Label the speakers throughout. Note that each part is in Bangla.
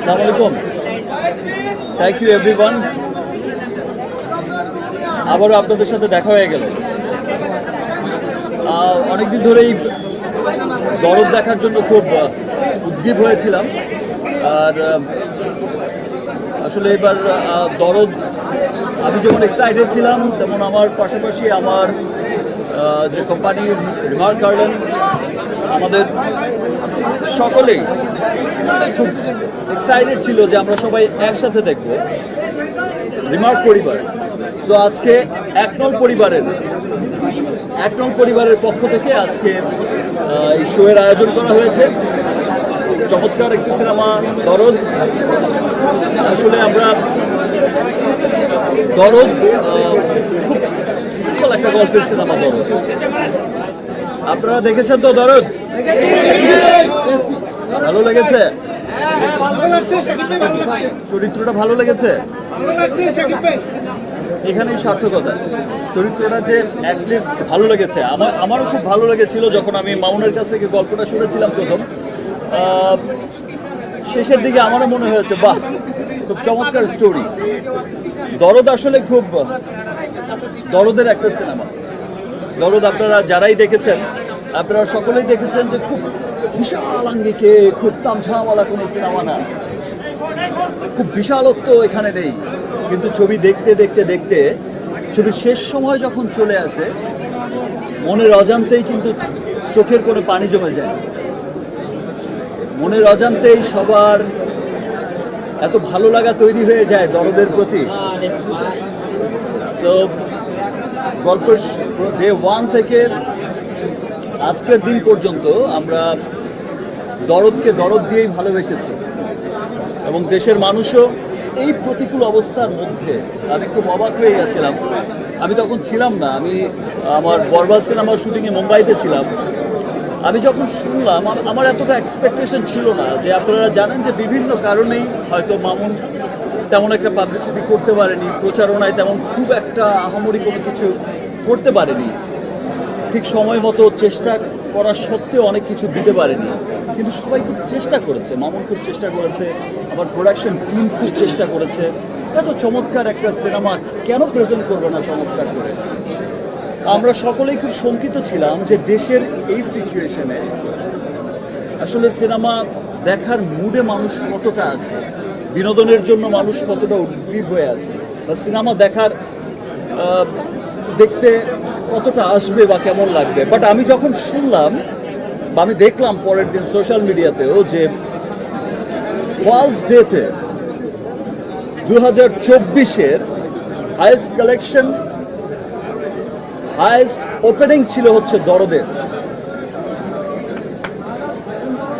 Speaker 1: আসসালামু আলাইকুম। থ্যাংক ইউ এভরিওয়ান আবারও আপনাদের সাথে দেখা হয়ে গেল। অনেকদিন ধরেই দরদ দেখার জন্য খুব উদ্গ্রীব হয়েছিলাম। আর আসলে এবার দরদ, আমি যেমন এক্সাইটেড ছিলাম, তেমন আমার পাশাপাশি আমার যে কোম্পানি রিমার্ক গার্ডেন আমাদের সকলেই খুব এক্সাইটেড ছিল যে আমরা সবাই একসাথে দেখব। রিমার্ক পরিবার। সো আজকে এক নং পরিবারের, এক নং পরিবারের পক্ষ থেকে আজকে এই শোয়ের আয়োজন করা হয়েছে। চমৎকার একটি সিনেমা দরদ। আসলে আমরা দরদ খুব সিম্পল একটা গল্পের সিনেমা দরদ। আপনারা দেখেছেন তো দরদ? ভালো লেগেছে? চরিত্রটা ভালো লেগেছে? এখানেই সার্থকতা। চরিত্রটা যে অ্যাটলিস্ট ভালো লেগেছে। আমার আমারও খুব ভালো লেগেছিল যখন আমি মামুনের কাছ থেকে গল্পটা শুনেছিলাম প্রথম। শেষের দিকে আমারও মনে হয়েছে, বাহ, খুব চমৎকার স্টোরি দরদ আসলে খুব, দরদের একটা সিনেমা দরদ আপনারা যারাই দেখেছেন, আপনারা সকলেই দেখেছেন যে খুব বিশাল আঙ্গিকে খুব তামঝামওয়ালা কোনো সিনেমা না। খুব বিশালত্ব এখানে নেই। কিন্তু ছবি দেখতে দেখতে দেখতে, ছবির শেষ সময় যখন চলে আসে, মনের অজান্তেই কিন্তু চোখের কোনো পানি জমে যায়। মনের অজান্তেই সবার এত ভালো লাগা তৈরি হয়ে যায় দরদের প্রতি। সো গল্পের ডে ওয়ান থেকে আজকের দিন পর্যন্ত আমরা দরদকে দরদ দিয়েই ভালোবেসেছে। এবং দেশের মানুষও এই প্রতিকূল অবস্থার মধ্যে, আমি খুব অবাক হয়ে গেছিলাম। আমি তখন ছিলাম না, আমি আমার বরবাদ সিনেমার শুটিংয়ে মুম্বাইতে ছিলাম। আমি যখন শুনলাম আমার এতটা এক্সপেকটেশন ছিল না যে আপনারা জানেন যে বিভিন্ন কারণেই হয়তো মামুন তেমন একটা পাবলিসিটি করতে পারেনি, প্রচারণায় তেমন খুব একটা আহামরি কোনো কিছু করতে পারেনি। ঠিক সময় মতো চেষ্টা করা সত্ত্বেও অনেক কিছু দিতে পারেনি। কিন্তু সবাই খুব চেষ্টা করেছে। মামুন খুব চেষ্টা করেছে। আবার প্রোডাকশন টিম খুব চেষ্টা করেছে। এত চমৎকার একটা সিনেমা কেন প্রেজেন্ট করবে না চমৎকার করে? আমরা সকলেই খুব শঙ্কিত ছিলাম যে দেশের এই সিচুয়েশনে আসলে সিনেমা দেখার মুডে মানুষ কতটা আছে? বিনোদনের জন্য মানুষ কতটা উদ্গ্রীব হয়ে আছে? বা সিনেমা দেখার দেখতে কতটা আসবে বা কেমন লাগবে। বাট আমি যখন শুনলাম বা আমি দেখলাম পরের দিন সোশ্যাল মিডিয়াতেও যে ফার্স্ট ডেতে দু হাজার চব্বিশের হাইয়েস্ট কালেকশন হায়েস্ট ওপেনিং ছিল হচ্ছে দরদের।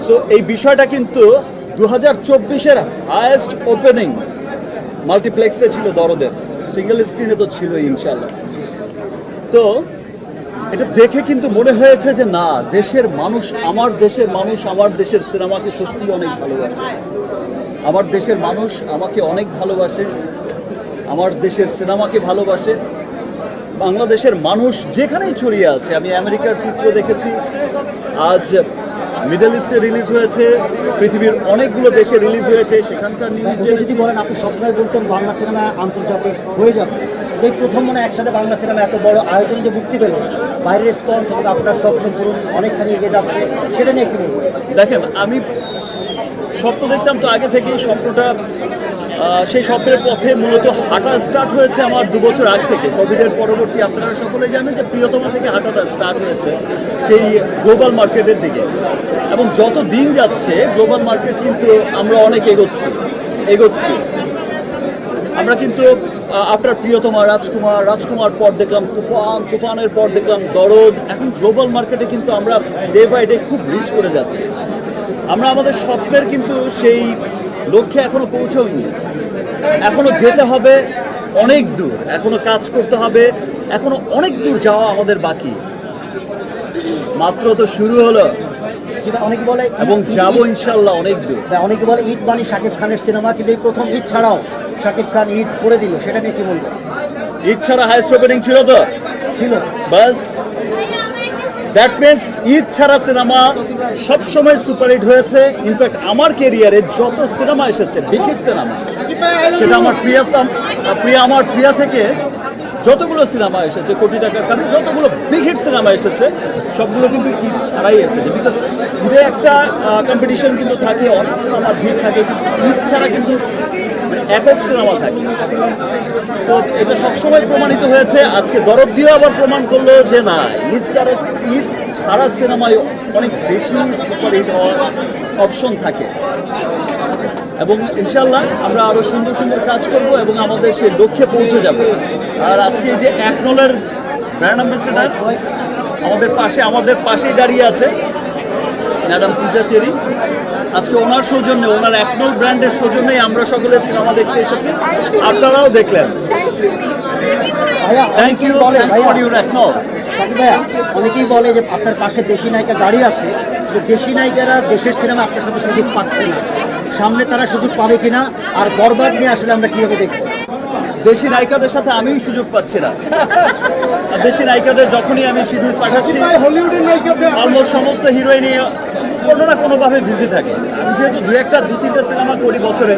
Speaker 1: সো এই বিষয়টা কিন্তু দু হাজার চব্বিশের হায়েস্ট ওপেনিং মাল্টিপ্লেক্সে ছিল দরদের। সিঙ্গেল স্ক্রিনে তো ছিল ইনশাল্লাহ তো এটা দেখে কিন্তু মনে হয়েছে যে না দেশের মানুষ আমার দেশের মানুষ আমার দেশের সিনেমাকে সত্যি অনেক ভালোবাসে। আমার দেশের মানুষ আমাকে অনেক ভালোবাসে আমার দেশের সিনেমাকে ভালোবাসে। বাংলাদেশের মানুষ যেখানেই ছড়িয়ে আছে আমি আমেরিকার চিত্র দেখেছি। আজ মিডল ইস্টে রিলিজ হয়েছে পৃথিবীর অনেকগুলো দেশে রিলিজ হয়েছে সেখানকার নিউজ
Speaker 2: যদি বলেন আপনি সবসময় বলতেন বাংলা সিনেমা আন্তর্জাতিক হয়ে যাবে। এই প্রথম মনে একসাথে বাংলা সিনেমা এত বড় আয়োজনে যে মুক্তি পেল, বাইরের রেসপন্স এবং আপনার স্বপ্ন পূরণ অনেকখানি এগিয়ে যাচ্ছে, সেটা নিয়ে কি
Speaker 1: দেখেন, আমি স্বপ্ন দেখতাম তো আগে থেকেই স্বপ্নটা সেই স্বপ্নের পথে মূলত হাঁটা স্টার্ট হয়েছে আমার দু বছর আগ থেকে। কোভিডের পরবর্তী আপনারা সকলে জানেন যে প্রিয়তমা থেকে হাঁটাটা স্টার্ট হয়েছে সেই গ্লোবাল মার্কেটের দিকে। এবং যত দিন যাচ্ছে গ্লোবাল মার্কেট কিন্তু আমরা অনেক এগোচ্ছি এগোচ্ছি। আমরা কিন্তু আফটার প্রিয়তমা রাজকুমার রাজকুমার পর দেখলাম তুফান তুফানের পর দেখলাম দরদ। এখন গ্লোবাল মার্কেটে কিন্তু আমরা ডে বাই ডে খুব রিচ করে যাচ্ছি। আমরা আমাদের স্বপ্নের কিন্তু সেই লক্ষ্যে এখনও পৌঁছাইনি। এখনও যেতে হবে অনেক দূর। এখনও কাজ করতে হবে। এখনও অনেক দূর যাওয়া আমাদের বাকি। মাত্র তো শুরু হলো।
Speaker 2: যেটা অনেকে বলে
Speaker 1: এবং যাব ইনশাল্লাহ অনেক দূর।
Speaker 2: বা অনেকে বলে ঈদ মানে শাকিব খানের সিনেমা কিন্তু এই প্রথম ঈদ ছাড়াও। শাকিব খান ঈদ করে দিল সেটা নিয়ে কি বলব
Speaker 1: ঈদ ছাড়া হাইস্ট ওপেনিং ছিল তো?
Speaker 2: ছিল।
Speaker 1: বাস। দ্যাট মিনস ঈদ ছাড়া সিনেমা সবসময় সুপারহিট হয়েছে। ইনফ্যাক্ট আমার কেরিয়ারে যত সিনেমা এসেছে বিগ হিট সিনেমা সেটা আমার প্রিয়তম প্রিয়া আমার প্রিয়া থেকে যতগুলো সিনেমা এসেছে কোটি টাকার কারণে যতগুলো বিগ হিট সিনেমা এসেছে সবগুলো কিন্তু ঈদ ছাড়াই এসেছে। বিকজ ঈদে একটা কম্পিটিশন কিন্তু থাকে অনেক সিনেমার ভিড় থাকে কিন্তু ঈদ ছাড়া কিন্তু একক সিনেমা থাকে। তো এটা সবসময় প্রমাণিত হয়েছে, আজকে দরদ দিয়েও আবার প্রমাণ করল যে না, ঈদ ছাড়া ঈদ ছাড়া সিনেমায় অনেক বেশি সুপারহিট হওয়ার অপশন থাকে। এবং ইনশাল্লাহ আমরা আরও সুন্দর সুন্দর কাজ করব এবং আমাদের সেই লক্ষ্যে পৌঁছে যাব। আর আজকে এই যে একনলের ব্র্যান্ড অ্যাম্বাসেডার, আমাদের পাশে আমাদের পাশেই দাঁড়িয়ে আছে। ম্যাডাম পূজা চেরি। আজকে ওনার সৌজন্যে ওনার একনল ব্র্যান্ডের সৌজন্যেই আমরা সকলে সিনেমা দেখতে এসেছি। আপনারাও দেখলেন. Thank you thanks for your একনল
Speaker 2: অনেকেই বলে যে আপনার পাশে দেশি নায়িকা দাঁড়িয়ে আছে যে দেশি নায়িকারা দেশের সিনেমা আপনার সাথে সুযোগ পাচ্ছে না। সামনে তারা সুযোগ পাবে কিনা আর বরবাদ নিয়ে আসলে আমরা কীভাবে দেখব?
Speaker 1: দেশি নায়িকাদের সাথে আমিও সুযোগ পাচ্ছি না। আর দেশি নায়িকাদের যখনই আমি শিডিউল পাঠাচ্ছি অলমোস্ট সমস্ত হিরোইনই কোনো না কোনোভাবে ভিজি থাকে। আমি যেহেতু দু একটা দু তিনটা সিনেমা করি বছরে।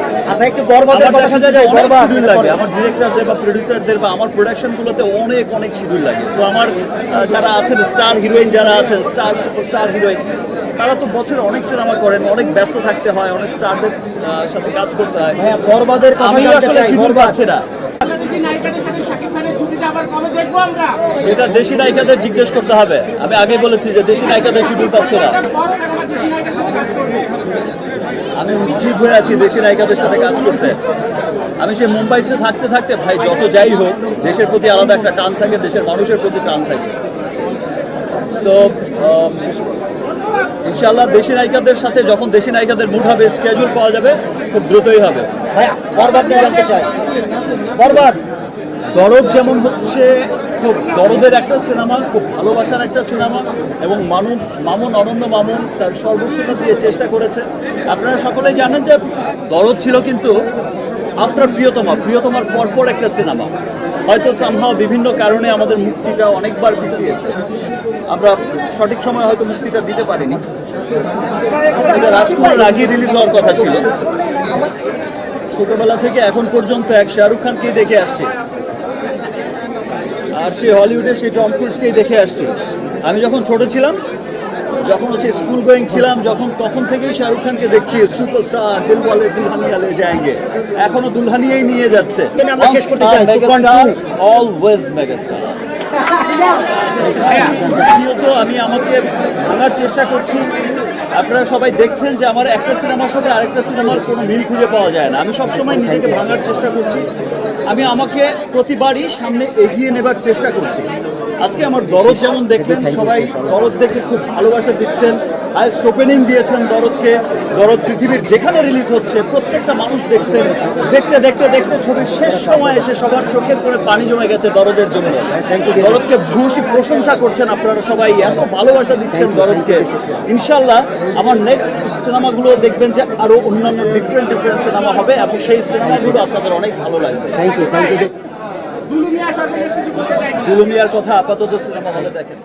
Speaker 2: একটু বরবাদের কথা
Speaker 1: যায় অনেক
Speaker 2: বরবাদ
Speaker 1: শিডিউল লাগে। আমার ডিরেক্টরদের বা প্রডিউসারদের বা আমার প্রোডাকশনগুলোতে অনেক অনেক শিডিউল লাগে। তো আমার যারা আছেন স্টার হিরোইন যারা আছেন স্টার সুপারস্টার হিরোইন তারা তো বছরে অনেক সিনেমা করেন অনেক ব্যস্ত থাকতে হয় অনেক স্টারদের সাথে কাজ করতে হয়।
Speaker 2: বরবাদের
Speaker 1: আমি আসলে শিডিউল পাচ্ছি না। সেটা দেশি নায়িকাদের জিজ্ঞেস করতে হবে। আমি আগে বলেছি যে দেশি নায়িকাদের শিডিউল পাচ্ছে না। আমি উদ্গ্রীব হয়ে আছি দেশি নায়িকাদের সাথে কাজ করতে। আমি সেই মুম্বাইতে থাকতে থাকতে ভাই যত যাই হোক দেশের প্রতি আলাদা একটা টান থাকে দেশের মানুষের প্রতি টান থাকে। সো ইনশাল্লাহ দেশি নায়িকাদের সাথে যখন দেশি নায়িকাদের মুড হবে স্কেজুল পাওয়া যাবে খুব দ্রুতই হবে।
Speaker 2: ভাইয়া বরবাদ নিয়ে জানতে চাই। বরবাদ!
Speaker 1: দরদ যেমন হচ্ছে, খুব দরদের একটা সিনেমা, খুব ভালোবাসার একটা সিনেমা, এবং মামুন মামুন, অনন্য মামুন তার সর্বস্বটা দিয়ে চেষ্টা করেছে। আপনারা সকলেই জানেন যে দরদ ছিল কিন্তু আপনার প্রিয়তমা, প্রিয়তমার পরপর একটা সিনেমা। হয়তো সামহাও বিভিন্ন কারণে আমাদের মুক্তিটা অনেকবার পিছিয়েছে। আমরা সঠিক সময় হয়তো মুক্তিটা দিতে পারিনি। রাজকুমার আগে রিলিজ হওয়ার কথা ছিল। ছোটবেলা থেকে এখন পর্যন্ত এক শাহরুখ খানকেই দেখে আসছি। আর সেই হলিউডে সেই টম ক্রুজকেই দেখে আসছি। আমি যখন ছোট ছিলাম যখন হচ্ছে স্কুল গোয়িং ছিলাম যখন তখন থেকেই শাহরুখ খানকে দেখছি সুপারস্টার দিল বলে দুলহানিয়া লে যাएंगे এখনও দুলহানিয়াই নিয়ে যাচ্ছে। Always megastar? দ্বিতীয়ত আমি আমাকে ভাঙার চেষ্টা করছি আপনারা সবাই দেখছেন যে আমার একটা সিনেমার সাথে আরেকটা সিনেমার কোনো মিল খুঁজে পাওয়া যায় না। আমি সবসময় নিজেকে ভাঙার চেষ্টা করছি। আমি আমাকে প্রতিবারই সামনে এগিয়ে নেবার চেষ্টা করছি। আজকে আমার দরদ যেমন দেখলেন, সবাই দরদ দেখে খুব ভালোবাসা দিচ্ছেন। হাইস্ট ওপেনিং দিয়েছেন দরদকে। দরদ পৃথিবীর যেখানে রিলিজ হচ্ছে প্রত্যেকটা মানুষ দেখছেন। দেখতে দেখতে দেখতে ছবির শেষ সময় এসে সবার চোখের করে পানি জমে গেছে দরদের জন্য। দরদকে ভূয়সী প্রশংসা করছেন আপনারা সবাই। এত ভালোবাসা দিচ্ছেন দরদকে। ইনশাল্লাহ আমার নেক্সট সিনেমাগুলো দেখবেন যে আরও অন্যান্য ডিফারেন্ট ডিফারেন্ট সিনেমা হবে এবং সেই সিনেমাগুলো আপনাদের অনেক ভালো লাগবে।
Speaker 2: থ্যাংক ইউ থ্যাংক ইউ
Speaker 1: দুলুমিয়ার কথা আপাতত সিনেমা হলে দেখেন।